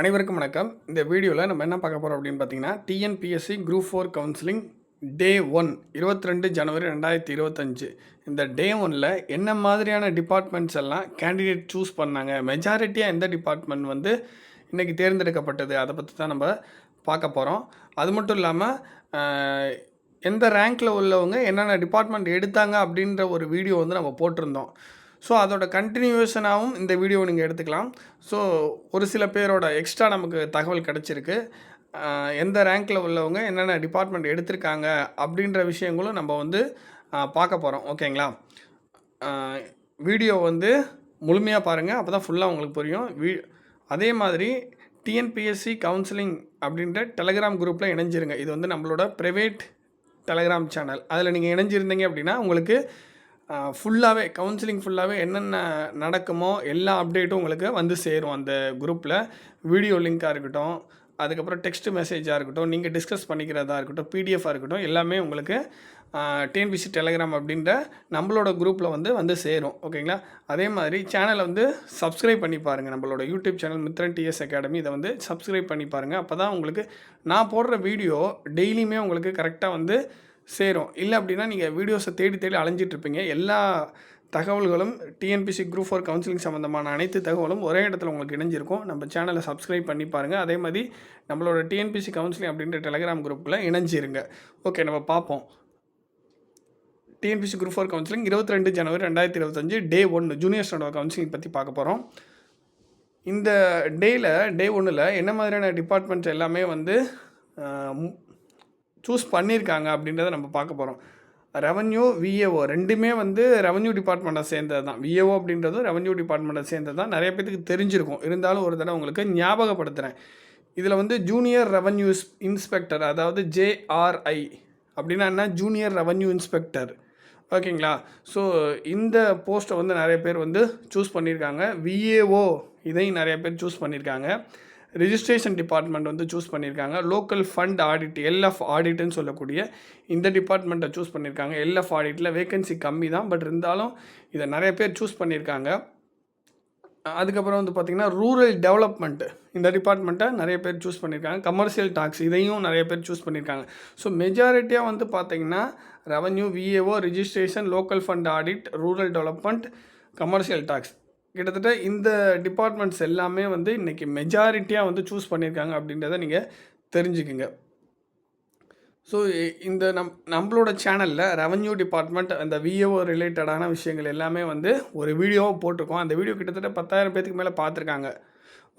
அனைவருக்கும் வணக்கம். இந்த வீடியோவில் நம்ம என்ன பார்க்க போகிறோம் அப்படின்னு பார்த்தீங்கன்னா TNPSC group four counselling day one 22 ஜனவரி ரெண்டாயிரத்தி இருபத்தஞ்சு. இந்த டே ஒனில் என்ன மாதிரியான டிபார்ட்மெண்ட்ஸ் எல்லாம் கேண்டிடேட் சூஸ் பண்ணாங்க? மெஜாரிட்டியாக எந்த டிபார்ட்மெண்ட் வந்து இன்றைக்கி தேர்ந்தெடுக்கப்பட்டது? அதை பற்றி தான் நம்ம பார்க்க போகிறோம் அது மட்டும் இல்லாமல் எந்த ரேங்க்கில் உள்ளவங்க என்னென்ன டிபார்ட்மெண்ட் எடுத்தாங்க அப்படின்ற ஒரு வீடியோ வந்து நம்ம போட்டிருந்தோம். ஸோ அதோட கண்டினியூவேஷனாகவும் இந்த வீடியோவை நீங்கள் எடுத்துக்கலாம். ஸோ ஒரு சில பேரோட எக்ஸ்ட்ரா நமக்கு தகவல் கிடச்சிருக்கு. எந்த ரேங்க்கில் உள்ளவங்க என்னென்ன டிபார்ட்மெண்ட் எடுத்திருக்காங்க அப்படின்ற விஷயங்களும் நம்ம வந்து பார்க்க போகிறோம் ஓகேங்களா வீடியோ வந்து முழுமையாக பாருங்கள் அப்போ தான் ஃபுல்லாக உங்களுக்கு புரியும். வீ அதே மாதிரி டிஎன்பிஎஸ்சி கவுன்சிலிங் அப்படின்ற டெலகிராம் குரூப்பில் இணைஞ்சிருங்க. இது வந்து நம்மளோட ப்ரைவேட் டெலகிராம் சேனல் அதில் நீங்கள் இணைஞ்சிருந்தீங்க அப்படின்னா உங்களுக்கு ஃபுல்லாகவே கவுன்சிலிங் ஃபுல்லாகவே என்னென்ன நடக்குமோ எல்லா அப்டேட்டும் உங்களுக்கு வந்து சேரும் அந்த குரூப்பில் வீடியோ லிங்காக இருக்கட்டும் அதுக்கப்புறம் டெக்ஸ்ட் மெசேஜாக இருக்கட்டும் நீங்கள் டிஸ்கஸ் பண்ணிக்கிறதா இருக்கட்டும் பிடிஎஃபாக இருக்கட்டும் எல்லாமே உங்களுக்கு டிஎன்பிசி டெலகிராம் அப்படின்ற நம்மளோட குரூப்பில் வந்து வந்து சேரும். ஓகேங்களா அதே மாதிரி சேனலை வந்து சப்ஸ்கிரைப் பண்ணி பாருங்கள் நம்மளோட YouTube channel Mithran TS academy இதை வந்து சப்ஸ்கிரைப் பண்ணி பாருங்கள் அப்போ தான் உங்களுக்கு நான் போடுற வீடியோ டெய்லியுமே உங்களுக்கு கரெக்டாக வந்து சேரும். இல்லை அப்படின்னா நீங்கள் வீடியோஸை தேடி தேடி அலைஞ்சிட்ருப்பீங்க எல்லா தகவல்களும் டிஎன்பிசி குரூப் ஃபார் கவுன்சிலிங் சம்மந்தமான அனைத்து தகவலும் ஒரே இடத்துல உங்களுக்கு இணைஞ்சிருக்கும். நம்ம சேனலை சப்ஸ்கிரைப் பண்ணி பாருங்கள் அதே மாதிரி நம்மளோட டிஎன்பிசி கவுன்சிலிங் அப்படின்ற டெலகிராம் குரூப்பில் இணைஞ்சிருங்க. ஓகே நம்ம பார்ப்போம். டிஎன்பிசி குரூப் ஃபார் கவுன்சிலிங் இருபத்தி ரெண்டு ஜனவரி ரெண்டாயிரத்தி இருபத்தஞ்சு டே ஒன்று ஜூனியர் ஸ்டாண்டர்ட் கவுன்சிலிங் பற்றி பார்க்க போகிறோம் இந்த டேயில் டே ஒன்றில் என்ன மாதிரியான டிபார்ட்மெண்ட்ஸ் எல்லாமே வந்து சூஸ் பண்ணியிருக்காங்க அப்படின்றத நம்ம பார்க்க போகிறோம் ரெவன்யூ விஏஓ ரெண்டுமே வந்து ரெவன்யூ டிபார்ட்மெண்ட்டை சேர்ந்தது தான். விஏஓ அப்படின்றதும் ரெவன்யூ டிபார்ட்மெண்ட்டை சேர்ந்தது தான். நிறைய பேத்துக்கு தெரிஞ்சிருக்கும். இருந்தாலும் ஒரு தடவை உங்களுக்கு ஞாபகப்படுத்துகிறேன் இதில் வந்து ஜூனியர் ரெவன்யூ இன்ஸ்பெக்டர் அதாவது ஜேஆர்ஐ அப்படின்னா என்ன? ஜூனியர் ரெவன்யூ இன்ஸ்பெக்டர் ஓகேங்களா ஸோ இந்த போஸ்ட்டை வந்து நிறைய பேர் வந்து சூஸ் பண்ணியிருக்காங்க. விஏஓ இதையும் நிறைய பேர் சூஸ் பண்ணியிருக்காங்க. ரிஜிஸ்ட்ரேஷன் டிபார்ட்மெண்ட் வந்து சூஸ் பண்ணியிருக்காங்க. லோக்கல் ஃபண்ட் ஆடிட் எல்எஃப் ஆடிட்னு சொல்லக்கூடிய இந்த டிபார்ட்மெண்ட்டை சூஸ் பண்ணியிருக்காங்க. எல்எஃப் ஆடிட்டில் வேகன்சி கம்மி தான் பட் இருந்தாலும் இதை நிறைய பேர் சூஸ் பண்ணியிருக்காங்க. அதுக்கப்புறம் வந்து பார்த்திங்கன்னா ரூரல் டெவலப்மெண்ட்டு இந்த டிபார்ட்மெண்ட்டை நிறைய பேர் சூஸ் பண்ணியிருக்காங்க. கமர்ஷியல் டாக்ஸ் இதையும் நிறைய பேர் சூஸ் பண்ணியிருக்காங்க. ஸோ மெஜாரிட்டியாக வந்து பார்த்திங்கன்னா revenue VAO registration local fund audit rural development commercial tax கிட்டத்தட்ட இந்த டிபார்ட்மெண்ட்ஸ் எல்லாமே வந்து இன்றைக்கி மெஜாரிட்டியாக வந்து சூஸ் பண்ணியிருக்காங்க அப்படின்றத நீங்கள் தெரிஞ்சுக்குங்க. ஸோ இந்த நம் நம்மளோட சேனலில் ரெவன்யூ டிபார்ட்மெண்ட் அந்த விஏஓ ரிலேட்டடான விஷயங்கள் எல்லாமே வந்து ஒரு வீடியோவாக போட்டிருக்கோம். அந்த வீடியோ கிட்டத்தட்ட பத்தாயிரம் பேத்துக்கு மேலே பார்த்துருக்காங்க.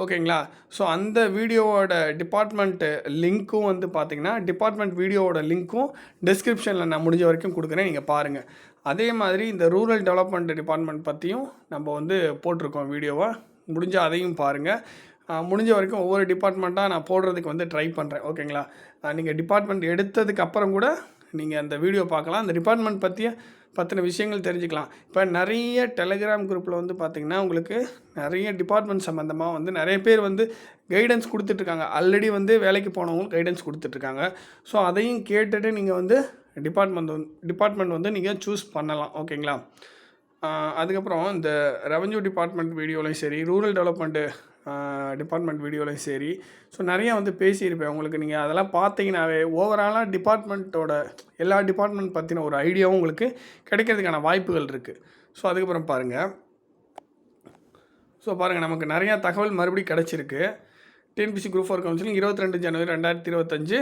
ஓகேங்களா? ஸோ அந்த வீடியோவோட டிபார்ட்மெண்ட்டு லிங்க்கும் வந்து பார்த்தீங்கன்னா டிபார்ட்மெண்ட் வீடியோவோட லிங்க்கும் டிஸ்கிரிப்ஷனில் நான் முடிஞ்ச வரைக்கும் கொடுக்குறேன். நீங்கள் பாருங்கள் அதே மாதிரி இந்த ரூரல் டெவலப்மெண்ட் டிபார்ட்மெண்ட் பற்றியும் நம்ம வந்து போட்டிருக்கோம் வீடியோவை. முடிஞ்சால் அதையும் பாருங்கள் முடிஞ்ச வரைக்கும் ஒவ்வொரு டிபார்ட்மெண்ட்டாக நான் போடுறதுக்கு வந்து ட்ரை பண்ணுறேன் ஓகேங்களா? நீங்கள் டிபார்ட்மெண்ட் எடுத்ததுக்கு அப்புறம் கூட நீங்கள் அந்த வீடியோ பார்க்கலாம். அந்த டிபார்ட்மெண்ட் பற்றிய பற்றின விஷயங்கள் தெரிஞ்சுக்கலாம். இப்போ நிறைய டெலிகிராம் குரூப்பில் வந்து பார்த்திங்கன்னா உங்களுக்கு நிறைய டிபார்ட்மெண்ட் சம்மந்தமாக வந்து நிறைய பேர் வந்து கைடன்ஸ் கொடுத்துட்ருக்காங்க ஆல்ரெடி வந்து வேலைக்கு போனவங்களுக்கு கைடன்ஸ் கொடுத்துட்ருக்காங்க ஸோ அதையும் கேட்டுட்டு நீங்கள் வந்து டிபார்ட்மெண்ட் வந்து டிபார்ட்மெண்ட் வந்து நீங்கள் சூஸ் பண்ணலாம் ஓகேங்களா அதுக்கப்புறம் இந்த ரெவன்யூ டிபார்ட்மெண்ட் வீடியோலையும் சரி ரூரல் டெவலப்மெண்ட்டு டிபார்ட்மெண்ட் வீடியோலையும் சரி ஸோ நிறையா வந்து பேசியிருப்பேன் உங்களுக்கு. நீங்கள் அதெல்லாம் பார்த்தீங்கன்னாவே ஓவராலாக டிபார்ட்மெண்ட்டோட எல்லா டிபார்ட்மெண்ட் பற்றின ஒரு ஐடியாவும் உங்களுக்கு கிடைக்கிறதுக்கான வாய்ப்புகள் இருக்குது ஸோ அதுக்கப்புறம் பாருங்கள் ஸோ பாருங்கள் நமக்கு நிறையா தகவல் மறுபடியும் கிடச்சிருக்கு. டிஎன்பிசி குரூப் ஃபோர் கவுன்சிலிங் இருபத்தி ரெண்டு ஜனவரி ரெண்டாயிரத்தி இருபத்தஞ்சு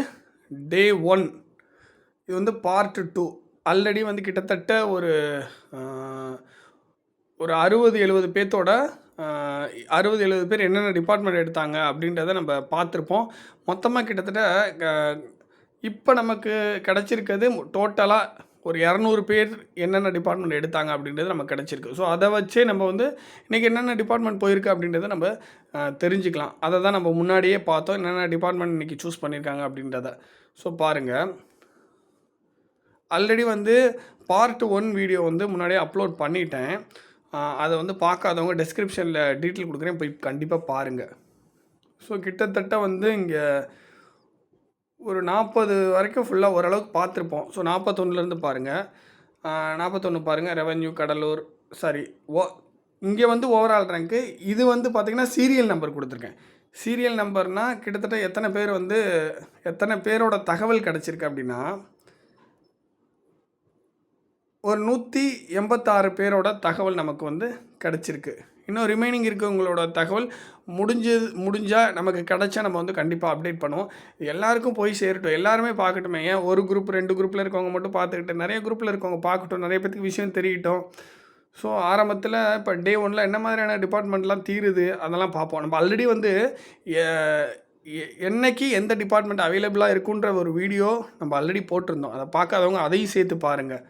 டே ஒன் இது வந்து பார்ட் டூ ஆல்ரெடி வந்து கிட்டத்தட்ட ஒரு ஒரு அறுபது எழுபது பேர்த்தோட அறுபது எழுபது பேர் என்னென்ன டிபார்ட்மெண்ட் எடுத்தாங்க அப்படின்றத நம்ம பார்த்துருப்போம். மொத்தமாக கிட்டத்தட்ட இப்போ நமக்கு கிடச்சிருக்கிறது டோட்டலாக ஒரு இரநூறு பேர் என்னென்ன டிபார்ட்மெண்ட் எடுத்தாங்க அப்படின்றது நமக்கு கிடச்சிருக்கு. ஸோ அதை வச்சே நம்ம வந்து இன்றைக்கி என்னென்ன டிபார்ட்மெண்ட் போயிருக்கு அப்படின்றத நம்ம தெரிஞ்சுக்கலாம். அதை தான் நம்ம முன்னாடியே பார்த்தோம். என்னென்ன டிபார்ட்மெண்ட் இன்றைக்கி சூஸ் பண்ணியிருக்காங்க அப்படின்றத. ஸோ பாருங்கள் ஆல்ரெடி வந்து பார்ட் ஒன் வீடியோ வந்து முன்னாடியே அப்லோட் பண்ணிட்டேன். அதை வந்து பார்க்காதவங்க டிஸ்கிரிப்ஷனில் டீட்டெயில் கொடுக்குறேன். போய் கண்டிப்பாக பாருங்கள் ஸோ கிட்டத்தட்ட வந்து இங்கே ஒரு நாற்பது வரைக்கும் ஃபுல்லாக ஓரளவுக்கு பார்த்துருப்போம். ஸோ நாற்பத்தொன்னுலேருந்து பாருங்கள் நாற்பத்தொன்று பாருங்கள் ரெவென்யூ கடலூர் சாரி ஓ இங்கே வந்து ஓவரால் ரேங்க்கு இது வந்து பார்த்திங்கன்னா சீரியல் நம்பர் கொடுத்துருக்கேன். சீரியல் நம்பர்னால் கிட்டத்தட்ட எத்தனை பேர் வந்து எத்தனை பேரோட தகவல் கிடச்சிருக்கு அப்படின்னா ஒரு நூற்றி எண்பத்தாறு பேரோட தகவல் நமக்கு வந்து கிடச்சிருக்கு. இன்னும் ரிமைனிங் இருக்கவங்களோட தகவல் முடிஞ்சு முடிஞ்சால் நமக்கு கிடச்சா நம்ம வந்து கண்டிப்பாக அப்டேட் பண்ணுவோம். எல்லாருக்கும் போய் சேரட்டும். எல்லாருமே பார்க்கட்டுமே. ஏன் ஒரு குரூப் ரெண்டு குரூப்பில் இருக்கவங்க மட்டும் பார்த்துக்கிட்டு நிறைய குரூப்பில் இருக்கவங்க பார்க்கட்டும். நிறைய பேத்துக்கு விஷயம் தெரியட்டும். ஸோ ஆரம்பத்தில் இப்போ டே ஒனில் என்ன மாதிரியான டிபார்ட்மெண்ட்லாம் தீருது அதெல்லாம் பார்ப்போம். நம்ம ஆல்ரெடி வந்து எ- என்னைக்கு எந்த டிபார்ட்மெண்ட் அவைலபிளாக இருக்குன்ற ஒரு வீடியோ நம்ம ஆல்ரெடி போட்டிருந்தோம். அதை பார்க்காதவங்க அதையும் சேர்த்து பாருங்கள்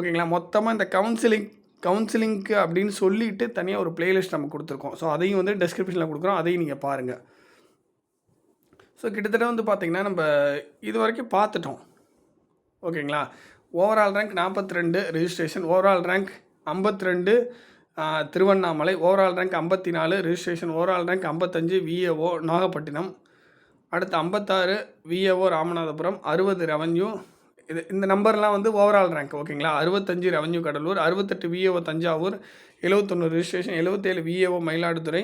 ஓகேங்களா? மொத்தமாக இந்த கவுன்சிலிங் கவுன்சிலிங்க்கு அப்படின்னு சொல்லிட்டு தனியாக ஒரு பிளேலிஸ்ட் நம்ம கொடுத்துருக்கோம். ஸோ அதையும் வந்து டெஸ்கிரிப்ஷனில் கொடுக்குறோம். அதையும் நீங்கள் பாருங்கள் ஸோ கிட்டத்தட்ட வந்து பார்த்திங்கன்னா நம்ம இது வரைக்கும் பார்த்துட்டோம் ஓகேங்களா? ஓவரால் ரேங்க் 42 ரெண்டு ரிஜிஸ்ட்ரேஷன் ஓவரால் ரேங்க் 52 ரெண்டு திருவண்ணாமலை ஓவரால் ரேங்க் ஐம்பத்தி நாலு ரிஜிஸ்ட்ரேஷன் ஓவரால் ரேங்க் ஐம்பத்தஞ்சு விஏஓ நாகப்பட்டினம். அடுத்து ஐம்பத்தாறு விஏஓ ராமநாதபுரம் அறுபது ரெவன்யூ இது இந்த நம்பர்லாம் வந்து ஓவரால் ரேங்க் ஓகேங்களா அறுபத்தஞ்சு ரெவன்யூ கடலூர் அறுபத்தெட்டு விஏஓ தஞ்சாவூர் எழுபத்தொன்று ரிஜிஸ்ட்ரேஷன் எழுபத்தேழு விஏஓ மயிலாடுதுறை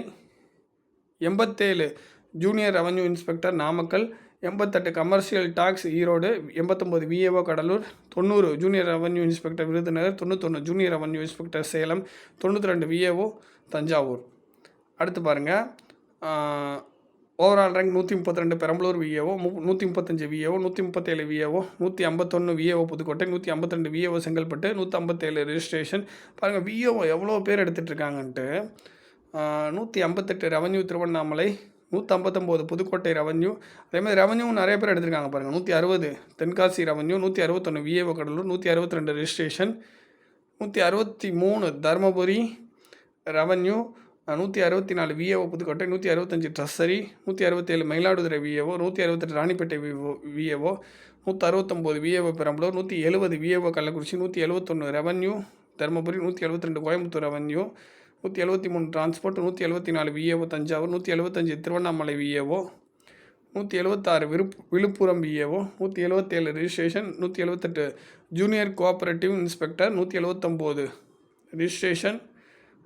எண்பத்தேழு ஜூனியர் ரெவன்யூ இன்ஸ்பெக்டர் நாமக்கல் எண்பத்தெட்டு கமர்ஷியல் டாக்ஸ் ஈரோடு எண்பத்தொம்போது விஏஓ கடலூர் தொண்ணூறு ஜூனியர் ரெவன்யூ இன்ஸ்பெக்டர் விருதுநகர் தொண்ணூத்தொன்று ஜூனியர் ரெவன்யூ இன்ஸ்பெக்டர் சேலம் தொண்ணூற்றி ரெண்டு விஏஓ தஞ்சாவூர். அடுத்து பாருங்கள் ஓவரால் ரேங்க் நூற்றி முப்பத்தி ரெண்டு பெரம்பலூர் விஏஓ மு நூற்றி முப்பத்தஞ்சு விஏஓ நூற்றி முப்பத்தேழு விஏஓ நூற்றி ஐம்பத்தொன்று விஏஓ புதுக்கோட்டை நூற்றி ஐம்பத்திரெண்டு விஏஓ செங்கல்பட்டு நூற்றி ஐம்பத்தேழு ரிஜிஸ்ட்ரேஷன் பாருங்கள் விஏஓ எவ்வளோ பேர் எடுத்துகிட்டு இருக்காங்கன்ட்டு நூற்றி ஐம்பத்தெட்டு ரெவன்யூ திருவண்ணாமலை நூற்றி ஐம்பத்தொம்போது புதுக்கோட்டை ரெவன்யூ அதேமாதிரி ரெவன்யூ நிறைய பேர் எடுத்திருக்காங்க பாருங்கள் நூற்றி அறுபது தென்காசி ரெவன்யூ நூற்றி அறுபத்தொன்று விஏஓ கடலூர் நூற்றி அறுபத்தி ரெண்டு ரிஜிஸ்ட்ரேஷன் நூற்றி அறுபத்தி மூணு தருமபுரி ரெவன்யூ நூற்றி அறுபத்தி நாலு விஏஓ புதுக்கோட்டை நூற்றி அறுபத்தஞ்சி ட்ரெஸ்ஸரி நூற்றி அறுபத்தேழு மயிலாடுதுறை விஏஓ நூற்றி அறுபத்தெட்டு ராணிப்பேட்டை விஓ விஏஓ நூற்றி அறுபத்தொம்போது விஏஓ பெரம்பலூர் நூற்றி எழுபது விஏஓ கள்ளக்குறிச்சி நூற்றி எழுபத்தொன்று ரெவன்யூ தருமபுரி நூற்றி எழுபத்தி ரெண்டு கோயம்புத்தூர் ரெவன்யூ நூற்றி எழுபத்தி மூணு டிரான்ஸ்போர்ட் நூற்றி எழுபத்தி நாலு விஏஓ தஞ்சாவூர் நூற்றி எழுபத்தஞ்சி திருவண்ணாமலை விஏஓ நூற்றி எழுபத்தாறு விருப் விழுப்புரம் விஏஓ நூற்றி எழுபத்தேழு ரிஜிஸ்ட்ரேஷன் நூற்றி எழுபத்தெட்டு ஜூனியர் கோஆப்ரேட்டிவ் இன்ஸ்பெக்டர் நூற்றி எழுபத்தொம்போது ரிஜிஸ்ட்ரேஷன்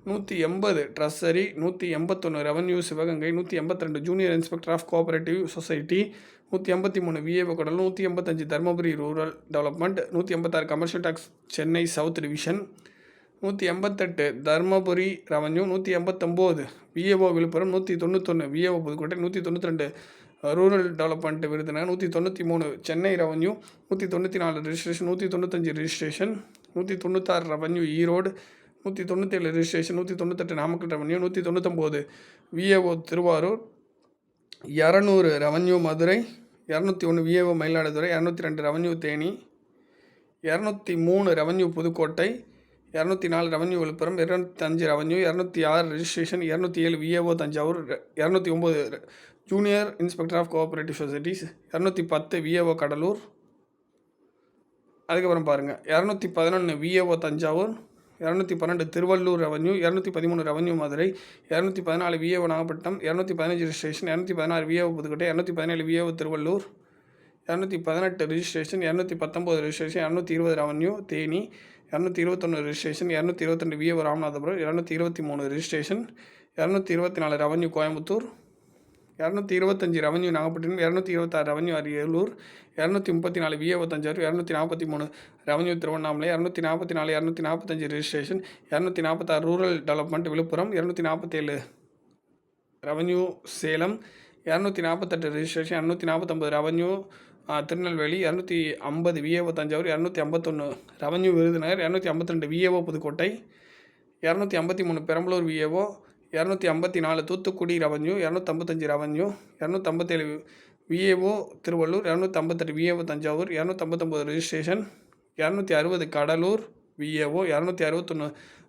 நூற்றி எண்பது ட்ரஸ்ஸரி நூற்றி எண்பத்தொன்று ரெவன்யூ சிவகங்கை நூற்றி எண்பத்திரெண்டு junior inspector of cooperative society நூற்றி எண்பத்தி மூணு விஏஓ கடல் நூற்றி எண்பத்தஞ்சு தருமபுரி ரூரல் டெவலப்மெண்ட் நூற்றி எண்பத்தாறு commercial tax Chennai south division நூற்றி எண்பத்தெட்டு தருமபுரி ரெவன்யூ நூற்றி எண்பத்தொம்போது விஏஓ விழுப்புரம் நூற்றி தொண்ணூத்தொன்று விஏஓ புதுக்கோட்டை நூற்றி தொண்ணூற்றி ரெண்டு ரூரல் டெவலப்மெண்ட் விருதுநகர் நூற்றி தொண்ணூற்றி மூணு சென்னை ரெவன்யூ நூற்றி தொண்ணூற்றி நாலு ரிஜிஸ்ட்ரேஷன் நூற்றி தொண்ணூத்தஞ்சு ரிஜிஸ்ட்ரேஷன் நூற்றி தொண்ணூத்தாறு ரெவன்யூ ஈரோடு நூற்றி தொண்ணூற்றேழு ரிஜிஸ்ட்ரேஷன் நூற்றி தொண்ணூத்தெட்டு நாமக்கல் ரெவன்யூ நூற்றி தொண்ணூத்தொம்போது விஏஓ திருவாரூர் இரநூறு ரெவன்யூ மதுரை இரநூத்தி ஒன்று விஏஓ மயிலாடுதுறை இரநூத்தி ரெண்டு ரெவன்யூ தேனி இரநூத்தி மூணு ரெவன்யூ புதுக்கோட்டை இரநூத்தி நாலு ரெவன்யூ விழுப்புரம் இரநூத்தி அஞ்சு ரெவன்யூ இரநூத்தி ஆறு ரெஜிஸ்ட்ரேஷன் இரநூத்தி ஏழு விஏஓ தஞ்சாவூர் இரநூத்தி ஒம்பது junior inspector of cooperative societies இரநூத்தி பத்து விஏஓ கடலூர். அதுக்கப்புறம் பாருங்கள் இரநூத்தி பதினொன்று விஏஓ தஞ்சாவூர் இரநூத்தி பன்னெண்டு திருவள்ளூர் ரெவன்யூ இரநூத்தி பதிமூணு ரெவன்யூ மதுரை இரநூத்தி பதினாலு விஏஓ நாகப்பட்டினம் இரநூத்தி பதினஞ்சு ரிஜிஸ்ட்ரேஷன் இரநூத்தி பதினாறு விஏஓ புதுக்கோட்டை இரநூத்தி பதினேழு விஏஓ திருவள்ளூர் இரநூத்தி பதினெட்டு ரிஜிஸ்ட்ரேஷன் இரநூத்தி பத்தொம்போது ரிஜிஸ்ட்ரேஷன் இரநூத்தி இருபது ரெவன்யூ தேனி இரநூத்தி இருபத்தொன்று ரிஜிஸ்ட்ரேஷன் இரநூத்தி இருபத்தெண்டு விஏஓ ராமநாதபுரம் இரநூத்தி இருபத்தி மூணு ரிஜிஸ்ட்ரேஷன் இரநூத்தி இருபத்தி நாலு ரெவன்யூ கோயம்புத்தூர் இரநூத்தி இருபத்தஞ்சி ரெவன்யூ நாகப்பட்டினம் இரநூத்தி இருபத்தாறு ரெவன்யூ அரியலூர் இரநூத்தி முப்பத்தி நாலு விஏஓ தஞ்சாவூர் இரநூத்தி நாற்பத்தி மூணு ரெவன்யூ திருவண்ணாமலை இரநூத்தி நாற்பத்தி நாலு இரநூத்தி நாற்பத்தஞ்சு ரிஜிஸ்ட்ரேஷன் இரநூத்தி நாற்பத்தாறு ரூரல் டெவலப்மெண்ட் விழுப்புரம் இரநூத்தி நாற்பத்தேழு ரெவன்யூ சேலம் இரநூத்தி நாற்பத்தெட்டு ரிஜிஸ்ட்ரேஷன் இரநூத்தி நாற்பத்தொம்பது ரெவன்யூ திருநெல்வேலி இரநூத்தி ஐம்பது விஏஓ தஞ்சாவூர் இரநூத்தி ஐம்பத்தொன்று ரெவன்யூ விருதுநகர் இரநூத்தி ஐம்பத்திரெண்டு விஏஓ புதுக்கோட்டை இரநூத்தி ஐம்பத்தி மூணு பெரம்பலூர் விஏஓ இரநூத்தி ஐம்பத்தி நாலு தூத்துக்குடி ரெவன்யூ இரநூத்தம்பத்தஞ்சு ரெவன்யூ இரநூத்தம்பத்தேழு விஏஓ திருவள்ளூர் இரநூத்தம்பத்தெட்டு விஏஓ தஞ்சாவூர் இரநூத்தம்பத்தொம்போது ரிஜிஸ்ட்ரேஷன் இரநூத்தி அறுபது கடலூர் விஏஓ இரநூத்தி அறுபத்தொன்று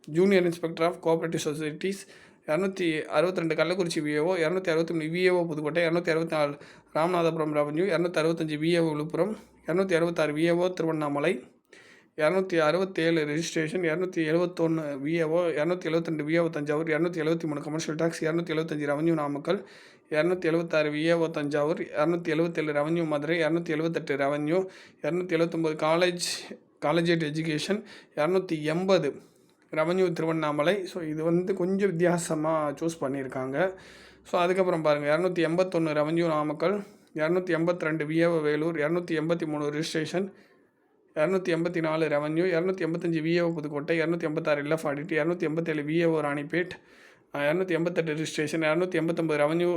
junior inspector of cooperative societies இரநூத்தி அறுபத்தி ரெண்டு கள்ளக்குறிச்சி விஏஓ இரநூத்தி அறுபத்தி மூணு விஏஓ புதுக்கோட்டை இரநூத்தி அறுபத்தி நாலு ராமநாதபுரம் ரெவன்யூ இரநூத்தி அறுபத்தஞ்சு விஏஓ விழுப்புரம் இரநூத்தி அறுபத்தாறு விஏஓ திருவண்ணாமலை இரநூத்தி அறுபத்தேழு ரெஜிஸ்ட்ரேஷன் இரநூத்தி எழுபத்தொன்று விஏஓ இரநூத்தி எழுபத்தெண்டு விஏஓ தஞ்சாவூர் இரநூத்தி எழுபத்தி மூணு கமர்ஷியல் டாக்ஸ் இரநூத்தி எழுபத்தஞ்சு ரெவன்யூ நாமக்கல் இரநூத்தி எழுபத்தாறு விஏஓ தஞ்சாவூர் இரநூத்தி எழுபத்தேழு ரெவன்யூ மதுரை இரநூத்தி எழுபத்தெட்டு ரெவன்யூ இரநூத்தி எழுபத்தொம்போது காலேஜ் காலேஜ் எஜுகேஷன் இரநூத்தி எண்பது ரெவன்யூ திருவண்ணாமலை. ஸோ இது வந்து கொஞ்சம் வித்தியாசமாக சூஸ் பண்ணியிருக்காங்க. ஸோ அதுக்கப்புறம் பாருங்கள் இரநூத்தி எண்பத்தொன்று ரெவன்யூ நாமக்கல் இரநூத்தி எண்பத்தி ரெண்டு விஏஓ வேலூர் இரநூத்தி எண்பத்தி மூணு ரிஜிஸ்ட்ரேஷன் இரநூத்தி எண்பத்தி நாலு ரெவன்யூ இரநூத்தி எண்பத்தஞ்சு விஏஓ புதுக்கோட்டை இரநூத்தி எண்பத்தாறு இல்லஃப் ஆடிட்டு இரநூத்தி எண்பத்தேழு விஏஓ ராணிப்பேட் இரநூத்தி எண்பத்தெட்டு ரிஜிஸ்ட்ரேஷன் இரநூத்தி எண்பத்தொம்பது ரெவன்யூ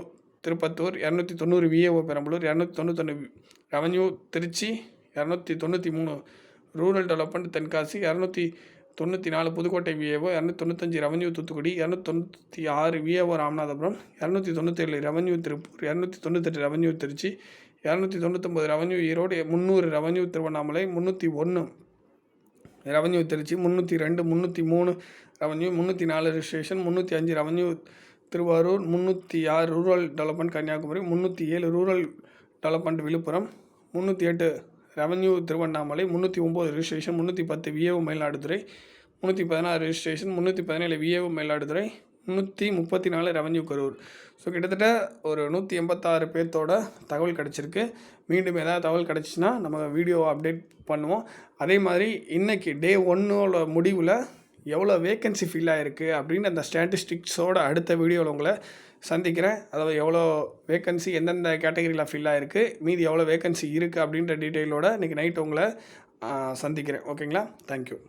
திருப்பத்தூர் இரநூத்தி தொண்ணூறு விஏஓ பெரம்பலூர் இரநூத்தி தொண்ணூத்தொன்று ரெவன்யூ திருச்சி இரநூத்தி தொண்ணூற்றி மூணு ரூரல் டெவலப்மெண்ட் தென்காசி இரநூத்தி தொண்ணூற்றி நாலு புதுக்கோட்டை விஏஓ இரநூத்தி தொண்ணூத்தஞ்சு ரெவன்யூ தூத்துக்குடி இரநூத்தி தொண்ணூற்றி ஆறு விஏஓ ராமநாதபுரம் இரநூத்தி தொண்ணூற்றேழு ரெவன்யூ திருப்பூர் இரநூத்தி தொண்ணூத்தெட்டு ரெவன்யூ திருச்சி இரநூத்தி தொண்ணூத்தொம்பது ரெவன்யூ ஈரோடு முந்நூறு ரெவன்யூ திருவண்ணாமலை முந்நூற்றி ஒன்று ரெவன்யூ திருச்சி முந்நூற்றி ரெண்டு முந்நூற்றி மூணு ரெவன்யூ முந்நூற்றி நாலு ரிஜிஸ்ட்ரேஷன் முந்நூற்றி அஞ்சு ரெவன்யூ திருவாரூர் முந்நூற்றி ஆறு ரூரல் டெவலப்மெண்ட் கன்னியாகுமரி முந்நூற்றி ஏழு ரூரல் டெவலப்மெண்ட் விழுப்புரம் முந்நூற்றி எட்டு ரெவன்யூ திருவண்ணாமலை முந்நூற்றி ஒம்பது ரிஜிஸ்ட்ரேஷன் முந்நூற்றி பத்து விஏஓ மயிலாடுதுறை முந்நூற்றி பதினாறு ரிஜிஸ்ட்ரேஷன் முந்நூற்றி பதினேழு விஏஓ மயிலாடுதுறை முந்நூற்றி முப்பத்தி நாலு ரெவன்யூ கரூர். ஸோ கிட்டத்தட்ட ஒரு நூற்றி எண்பத்தாறு பேர்த்தோட தகவல் கிடச்சிருக்கு. மீண்டும் ஏதாவது தகவல் கிடச்சின்னா நம்ம வீடியோவை அப்டேட் பண்ணுவோம். அதே மாதிரி இன்றைக்கி டே ஒன்னோட முடிவில் எவ்வளோ வேக்கன்சி ஃபில் ஆகிருக்கு அப்படின்னு அந்த ஸ்டாட்டிஸ்டிக்ஸோட அடுத்த வீடியோவில் உங்களை சந்திக்கிறேன். அதாவது எவ்வளோ வேக்கன்சி எந்தெந்த கேட்டகரியில் ஃபில் ஆகிருக்கு மீதி எவ்வளோ வேக்கன்சி இருக்குது அப்படின்ற டீட்டெயிலோட இன்றைக்கி நைட் உங்களை சந்திக்கிறேன். ஓகேங்களா தேங்க்யூ